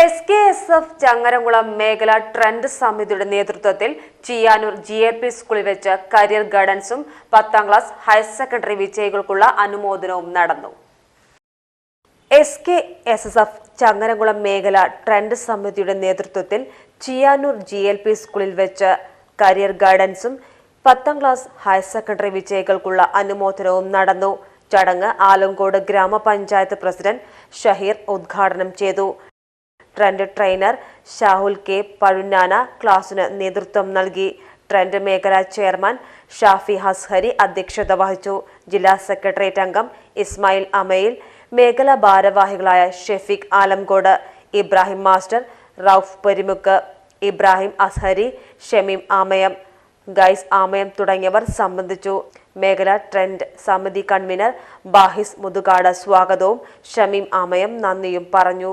S K S F Changaramkulam മേഖല trend സമിതിയുടെ നേതൃത്വത്തിൽ ചിയാനൂർ ജി എ പി സ്കൂളിൽ വെച്ച് കരിയർ ഗൈഡൻസും പത്താം ക്ലാസ് ഹയർ സെക്കൻഡറി വിജയികൾക്കുള്ള അനുമോദനവും നടന്നു. S K S S F Changaramkulam മേഖല ട്രെൻഡ് സമിതിയുടെ നേതൃത്വത്തിൽ ചിയാനൂർ ജി എൽ പി സ്കൂളിൽ വെച്ച് കരിയർ ഗൈഡൻസും പത്താം ക്ലാസ് ഹയർ സെക്കൻഡറി വിജയികൾക്കുള്ള അനുമോദനവും നടന്നു. ചടങ്ങ് ആലങ്കോട് ഗ്രാമപഞ്ചായത്ത് പ്രസിഡന്റ് ഷഹീർ ഉദ്ഘാടനം ചെയ്തു. Trend trainer Shahul K Pazhunnana ക്ലാസിന് നേതൃത്വം നൽകി. ട്രെൻഡ് മേഖല ചെയർമാൻ ഷാഫി ഹസ്ഹരി അധ്യക്ഷത വഹിച്ചു. ജില്ലാ സെക്രട്ടേറിയറ്റ് അംഗം ഇസ്മായിൽ അമയിൽ മേഖലാ ഭാരവാഹികളായ ഷെഫീഖ് ആലംകോട് ഇബ്രാഹിം മാസ്റ്റർ റൌഫ് പെരിമുക്ക് ഇബ്രാഹിം അസ്ഹരി ഷമീം ആമയം ഗൈസ് ആമയം തുടങ്ങിയവർ സംബന്ധിച്ചു. മേഖല ട്രെൻഡ് സമിതി കൺവീനർ ബാഹിസ് മുതുകാട് സ്വാഗതവും ഷമീം ആമയം നന്ദിയും പറഞ്ഞു.